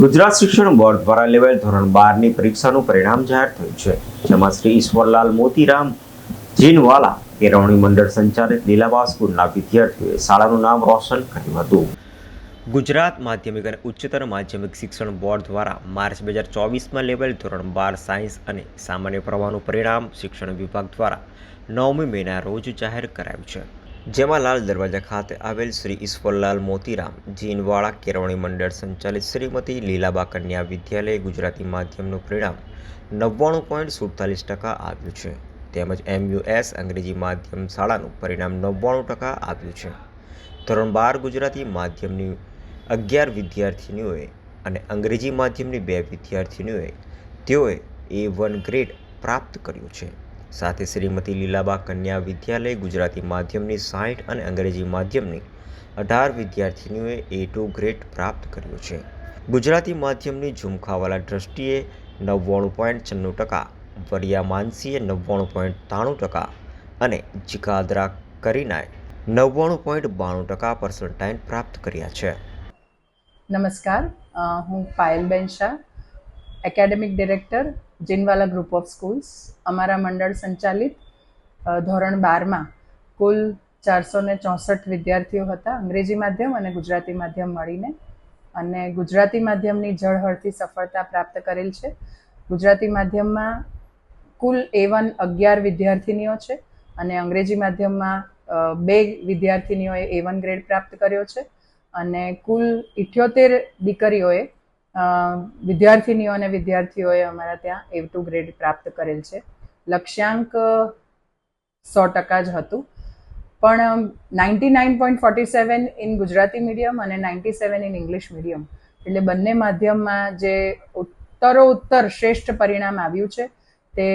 ગુજરાત શિક્ષણ બોર્ડ દ્વારા લેવાયેલ ધોરણ બારની પરીક્ષાનું પરિણામ જાહેર થયું છે. જેમાં શ્રી ઈશ્વરલાલ મોતીરામ જીનવાલા કેળવણી મંડળ સંચાલિત લીલાબા સ્કૂલના વિદ્યાર્થીઓએ શાળાનું નામ રોશન કર્યું હતું. ગુજરાત માધ્યમિક અને ઉચ્ચતર માધ્યમિક શિક્ષણ બોર્ડ દ્વારા માર્ચ બે હજાર ચોવીસમાં લેવાયેલ ધોરણ બાર સાયન્સ અને સામાન્ય પ્રવાહનું પરિણામ શિક્ષણ વિભાગ દ્વારા નવમી મેના રોજ જાહેર કરાયું છે. જેમાં લાલ દરવાજા ખાતે આવેલ શ્રી ઈશ્વરલાલ મોતીરામ જીનવાળા કેળવણી મંડળ સંચાલિત શ્રીમતી લીલાબા કન્યા વિદ્યાલય ગુજરાતી માધ્યમનું પરિણામ નવ્વાણું પોઈન્ટ સુડતાલીસ ટકા આવ્યું છે. તેમજ એમયુએસ અંગ્રેજી માધ્યમ શાળાનું પરિણામ નવ્વાણું ટકા આવ્યું છે. ધોરણ બાર ગુજરાતી માધ્યમની અગિયાર વિદ્યાર્થીનીઓએ અને અંગ્રેજી માધ્યમની બે વિદ્યાર્થીનીઓએ તેઓએ એ વન ગ્રેડ પ્રાપ્ત કર્યું છે. સાથે શ્રીમતી લીલાબા કન્યા વિદ્યાલય ગુજરાતી માધ્યમની સાઠ અને અંગ્રેજી માધ્યમની અઢાર વિદ્યાર્થીનીઓએ એ ટુ ગ્રેડ પ્રાપ્ત કર્યો છે. ગુજરાતી માધ્યમની ઝુમખાવાલા દ્રષ્ટિએ નવ્વાણું પોઈન્ટ છન્નું ટકા વરિયા માનસીએ નવ્વાણું પોઈન્ટ ત્રાણું ટકા અને જીકાદરા કરીનાએ નવ્વાણું પોઈન્ટ બાણું ટકા પર્સન્ટાઇલ પ્રાપ્ત કર્યા છે. નમસ્કાર હું Payalben Shah academic director Jinwala group of schools. અમારા મંડળ સંચાલિત ધોરણ બારમાં કુલ ચારસો ને ચોસઠ વિદ્યાર્થીઓ હતા. અંગ્રેજી માધ્યમ અને ગુજરાતી માધ્યમ મળીને. અને ગુજરાતી માધ્યમની જળહળથી સફળતા પ્રાપ્ત કરેલ છે. ગુજરાતી માધ્યમમાં કુલ એ વન અગિયાર વિદ્યાર્થીનીઓ છે અને અંગ્રેજી માધ્યમમાં બે વિદ્યાર્થીનીઓએ એ વન ગ્રેડ પ્રાપ્ત કર્યો છે. અને કુલ ઇઠ્યોતેર દીકરીઓએ વિદ્યાર્થીનીઓ અને વિદ્યાર્થીઓએ અમારા ત્યાં એ ટુ ગ્રેડ પ્રાપ્ત કરેલ છે. લક્ષ્યાંક સો ટકા જ હતું. પણ ninety nine point forty seven in Gujarati medium અને ninety seven in English medium એટલે બંને માધ્યમમાં જે ઉત્તરો ઉત્તર શ્રેષ્ઠ પરિણામ આવ્યું છે, તે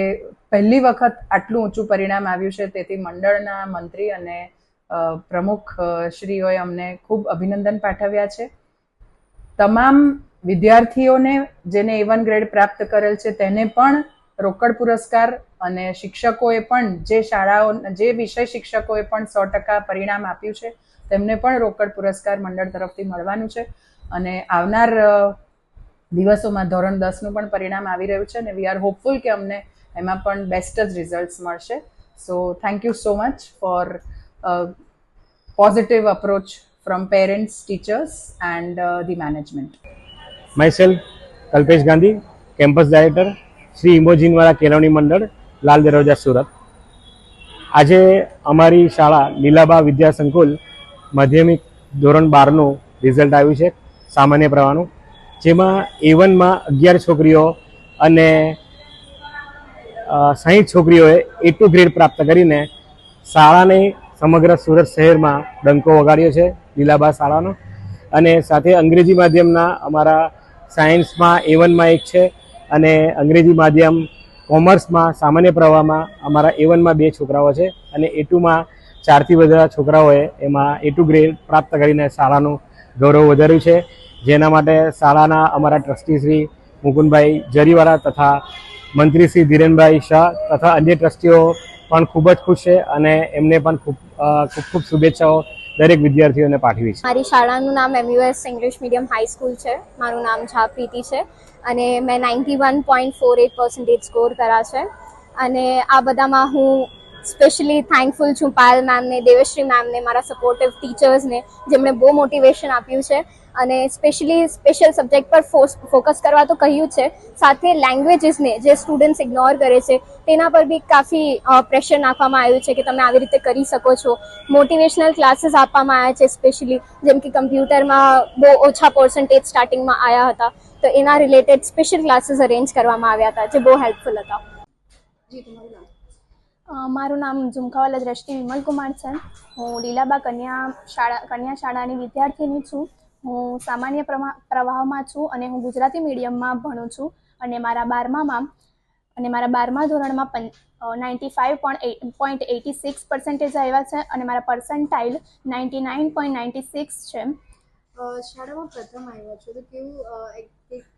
પહેલી વખત આટલું ઊંચું પરિણામ આવ્યું છે. તેથી મંડળના મંત્રી અને પ્રમુખ શ્રીઓએ અમને ખૂબ અભિનંદન પાઠવ્યા છે. તમામ વિદ્યાર્થીઓને જેને એ વન ગ્રેડ પ્રાપ્ત કરેલ છે, તેને પણ રોકડ પુરસ્કાર અને શિક્ષકોએ પણ જે શાળાઓ, જે વિષય શિક્ષકોએ પણ સો ટકા પરિણામ આપ્યું છે, તેમને પણ રોકડ પુરસ્કાર મંડળ તરફથી મળવાનું છે. અને આવનાર દિવસોમાં ધોરણ દસનું પણ પરિણામ આવી રહ્યું છે અને વી આર હોપફુલ કે અમને એમાં પણ બેસ્ટ જ રિઝલ્ટ્સ મળશે. So thank you so much for positive approach from parents teachers and the the management. Kalpesh Gandhi campus director Shri ઇમોજીનવાળા કેળવણી મંડળ લાલ દરવાજા સુરત આજે અમારી શાળા લીલાબા વિદ્યા સંકુલ માધ્યમિક ધોરણ બારનું રિઝલ્ટ આવ્યું છે, સામાન્ય પ્રવાહનું, જેમાં એ વનમાં અગિયાર છોકરીઓ અને સાહીઠ છોકરીઓએ એ ટુ ગ્રેડ પ્રાપ્ત કરીને શાળાને સમગ્ર સુરત શહેરમાં ડંકો વગાડ્યો છે, લીલાબા શાળાનો અને સાથે અંગ્રેજી માધ્યમના અમારા સાયન્સમાં એ વનમાં એક છે અને અંગ્રેજી માધ્યમ, કોમર્સમાં, સામાન્ય પ્રવાહમાં અમારા એ વનમાં બે છોકરાઓ છે અને એ ટુમાં ચારથી બધા છોકરાઓએ એમાં એ ટુ ગ્રેડ પ્રાપ્ત કરીને શાળાનું ગૌરવ વધાર્યું છે. જેના માટે શાળાના અમારા ટ્રસ્ટી શ્રી મુકુંદભાઈ જરીવાળા તથા મંત્રી શ્રી ધીરેનભાઈ શાહ તથા અન્ય ટ્રસ્ટીઓ પણ ખૂબ જ ખુશ છે અને એમને પણ ખૂબ ખૂબ ખૂબ શુભેચ્છાઓ દરેક વિદ્યાર્થીઓને પાઠવી છે. મારી શાળાનું નામ MUS English medium high school છે. મારું નામ ઝા પ્રીતિ છે અને મેં ninety one point four eight percentage score કર્યા છે. અને આ બધામાં હું સ્પેશિયલી થેન્કફુલ છું પાયલ મેમને દેવશ્રી મેમને મારા સપોર્ટિવ ટીચર્સને જેમણે બહુ મોટિવેશન આપ્યું છે. અને સ્પેશિયલી સ્પેશિયલ સબ્જેક્ટ પર ફોકસ કરવા તો કહ્યું છે. સાથે લેંગ્વેજીસને જે સ્ટુડન્ટ્સ ઇગ્નોર કરે છે, તેના પર બી કાફી પ્રેશર નાખવામાં આવ્યું છે કે તમે આવી રીતે કરી શકો છો. મોટિવેશનલ ક્લાસીસ આપવામાં આવ્યા છે સ્પેશિયલી જેમ કે કમ્પ્યુટરમાં બહુ ઓછા પર્સન્ટેજ સ્ટાર્ટિંગમાં આવ્યા હતા. તો એના રિલેટેડ સ્પેશિયલ ક્લાસીસ અરેન્જ કરવામાં આવ્યા હતા, જે બહુ હેલ્પફુલ હતા. મારું નામ ઝુમખાવાલા દ્રષ્ટિ વિમલ કુમાર છે. હું લીલાબા કન્યા શાળા, કન્યા શાળાની વિદ્યાર્થીની છું. હું સામાન્ય પ્રવાહમાં છું અને હું ગુજરાતી મીડિયમમાં ભણું છું અને મારા બારમામાં અને મારા બારમા ધોરણમાં ninety five point eighty six percentage આવ્યા છે અને મારા percentile ninety nine point ninety six છે શાળામાં પ્રથમ આવ્યા છો તો કેવું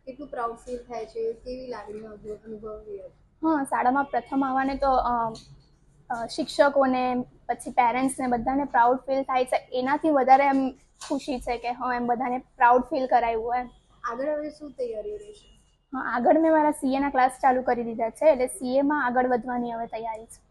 કેટલું પ્રાઉડ ફીલ થાય છે? કેવી લાગણી અનુભવ- હા શાળામાં પ્રથમ આવવાને તો શિક્ષકોને પછી પેરેન્ટ્સને બધાને પ્રાઉડ ફીલ થાય છે. એનાથી વધારે એમ ખુશી છે કે હા એમ બધાને પ્રાઉડ ફીલ કરાવ્યું એમ. આગળ હવે શું તૈયારી રહેશે? હા આગળ મેં મારા સીએના ક્લાસ ચાલુ કરી દીધા છે એટલે સીએમાં આગળ વધવાની હવે તૈયારી છે.